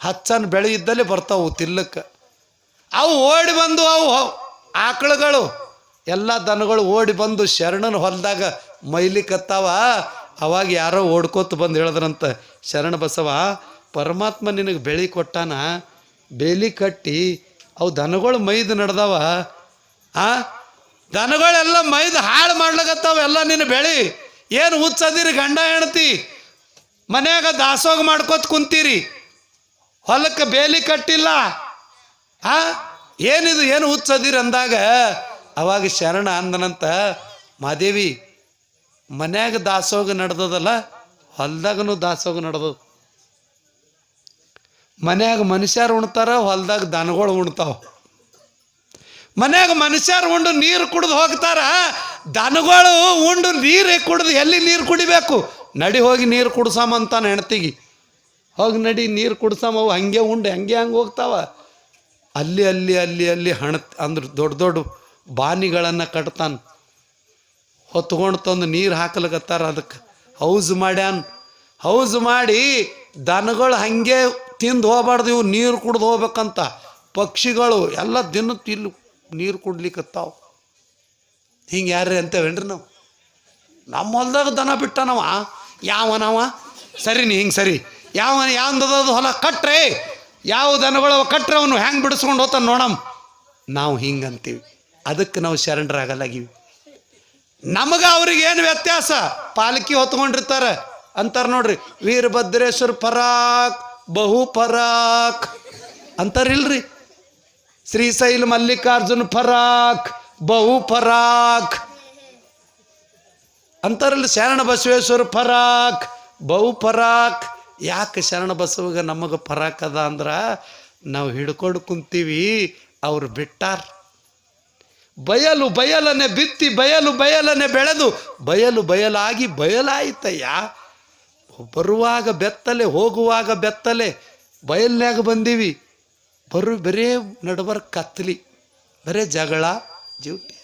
ಹಚ್ಚನ್ ಬೆಳೆ ಇದ್ದಲ್ಲಿ ಬರ್ತಾವು ತಿಲ್ಲಕ್ಕೆ ಅವು ಓಡಿ ಬಂದು ಅವು ಆಕಳುಗಳು. ಎಲ್ಲ ದನಗಳು ಓಡಿ ಬಂದು ಶರಣನ ಹೊಲದಾಗ ಮೈಲಿಕತ್ತಾವ ಅವಾಗ ಯಾರೋ ಓಡ್ಕೋತ ಬಂದು ಹೇಳಿದ್ರಂತ, ಶರಣ ಬಸವ, ಪರಮಾತ್ಮ ನಿನಗೆ ಬೆಳಿ ಕೊಟ್ಟಾನ? ಬೇಲಿ ಕಟ್ಟಿ ಅವು ದನಗಳು ಮೈದು ನಡೆದವ? ಆ? ದನಗಳೆಲ್ಲ ಮೈದು ಹಾಳು ಮಾಡ್ಲಕತ್ತಾವ ಎಲ್ಲ ನಿನ್ನ ಬೆಳಿ? ಏನು ಹುಚ್ಚದಿರಿ ಗಂಡ ಹೆಣ್ತಿ ಮನ್ಯಾಗ ದಾಸೋಗ ಮಾಡ್ಕೋತ ಕುಂತೀರಿ. ಹೊಲಕ್ಕೆ ಬೇಲಿ ಕಟ್ಟಿಲ್ಲ. ಆ? ಏನಿದು, ಏನು ಹುಚ್ಚದಿರಿ ಅಂದಾಗ, ಅವಾಗ ಶರಣ ಅಂದನಂತ, ಮಾದೇವಿ, ಮನ್ಯಾಗ ದಾಸೋಗ ನಡೆದದಲ್ಲ, ಹೊಲ್ದಾಗನು ದಾಸೋಗ ನಡೆದದ. ಮನ್ಯಾಗ ಮನುಷ್ಯರು ಉಣ್ತಾರ, ಹೊಲ್ದಾಗ ದನಗಳು ಉಣ್ತಾವ. ಮನ್ಯಾಗ ಮನುಷ್ಯರು ಉಂಡು ನೀರು ಕುಡಿದು ಹೋಗ್ತಾರ, ದನಗಳು ಉಂಡು ನೀರೇ ಕುಡಿದು ಎಲ್ಲಿ ನೀರು ಕುಡಿಬೇಕು? ನಡಿ ಹೋಗಿ ನೀರು ಕುಡ್ಸಾಮ ಅಂತಾನೆ ಹೆಣ್ತಿಗೆ. ಹೋಗಿ ನಡಿ ನೀರು ಕುಡ್ಸಾಮ, ಅವು ಹಂಗೆ ಉಂಡು, ಹಂಗೆ ಹಂಗೆ ಹೋಗ್ತಾವ. ಅಲ್ಲಿ ಅಲ್ಲಿ ಅಲ್ಲಿ ಅಲ್ಲಿ ಹಣ ಅಂದ್ರೆ ದೊಡ್ಡ ದೊಡ್ಡ ಬಾನಿಗಳನ್ನು ಕಟ್ತಾನ. ಹೊತ್ಕೊಂಡು ತಂದು ನೀರು ಹಾಕಲಿಕತ್ತಾರ ಅದಕ್ಕೆ ಹೌಸ್ ಮಾಡ್ಯಾನ್. ಹೌಸ್ ಮಾಡಿ ದನಗಳು ಹಂಗೆ ತಿಂದು ಹೋಗ್ಬಾರ್ದು, ಇವು ನೀರು ಕುಡ್ದು ಹೋಗ್ಬೇಕಂತ. ಪಕ್ಷಿಗಳು ಎಲ್ಲ ದಿನ ಇಲ್ಲಿ ನೀರು ಕುಡ್ಲಿಕ್ಕತ್ತಾವ ಹಿಂಗೆ ಯಾರ್ರಿ ಅಂತೇವೇನ್ರಿ ನಾವು? ನಮ್ಮ ಹೊಲ್ದಾಗ ದನ ಬಿಟ್ಟನವ. ಯಾವನವ? ಸರಿ, ನೀ ಹಿಂಗೆ ಸರಿ. ಯಾವ ಯಾವ್ದದು ಹೊಲ ಕಟ್ರೆ, ಯಾವ ದನಗಳು ಕಟ್ರೆ ಅವನು ಹೆಂಗೆ ಬಿಡಿಸ್ಕೊಂಡು ಹೋತಾನೆ ನೋಡಮ್. ನಾವು ಹಿಂಗೆ ಅಂತೀವಿ ಅದಕ್ಕೆ ನಾವು ಶರಣರಾಗಲಾಗಿವಿ. ನಮಗೆ ಅವ್ರಿಗೆ ಏನು ವ್ಯತ್ಯಾಸ? ಪಾಲಕಿ ಹೊತ್ಕೊಂಡಿರ್ತಾರೆ. ಅಂತಾರೆ ನೋಡ್ರಿ, ವೀರಭದ್ರೇಶ್ವರ ಪರಾಕ್, ಬಹು ಪರಾಕ್. ಅಂತಾರಿಲ್ರಿ? ಶ್ರೀಶೈಲ್ ಮಲ್ಲಿಕಾರ್ಜುನ ಫರಾಕ್ ಬಹು ಫರಾಕ್ ಅಂತಾರಲ್ಲ ಶರಣ ಬಸವೇಶ್ವರ ಪರಾಕ್, ಬಹು ಫರಾಕ್ ಯಾಕೆ ಶರಣ ಬಸವಗ ನಮಗೆ ಪರಾಕ್ ಅದ ಅಂದ್ರೆ, ನಾವು ಹಿಡ್ಕೊಂಡು ಕುಂತೀವಿ, ಅವ್ರು ಬಿಟ್ಟಾರ. ಬಯಲು ಬಯಲನೆ ಬಿತ್ತಿ, ಬಯಲು ಬಯಲನೆ ಬೆಳೆದು, ಬಯಲು ಬಯಲಾಗಿ ಬಯಲಾಯಿತಯ್ಯ. ಬರುವಾಗ ಬೆತ್ತಲೆ, ಹೋಗುವಾಗ ಬೆತ್ತಲೆ, ಬಯಲ್ನ್ಯಾಗ ಬಂದೀವಿ. ಬರು, ಬರೇ ನಡಬರ್ ಕತ್ಲಿ, ಬರೇ ಜಗಳ ಜ್ಯೂಟಿ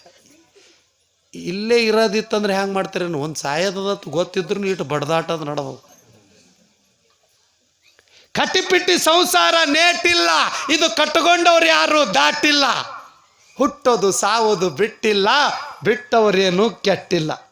ಇಲ್ಲೇ ಇರೋದಿತ್ತಂದ್ರೆ ಹ್ಯಾಂಗೆ ಮಾಡ್ತೀರೇನು? ಒಂದು ಸಾಯದ ಗೊತ್ತಿದ್ರು ಇಟ್ಟು ಬಡ್ದಾಟದ ನಡೆದವು ಕಟ್ಟಿಪಿಟ್ಟಿ ಸಂಸಾರ ನೇಟಿಲ್ಲ. ಇದು ಕಟ್ಟಿಕೊಂಡವ್ರು ಯಾರು? ದಾಟಿಲ್ಲ. ಹುಟ್ಟೋದು, ಸಾವೋದು ಬಿಟ್ಟಿಲ್ಲ. ಬಿಟ್ಟವರೇನು ಕೆಟ್ಟಿಲ್ಲ.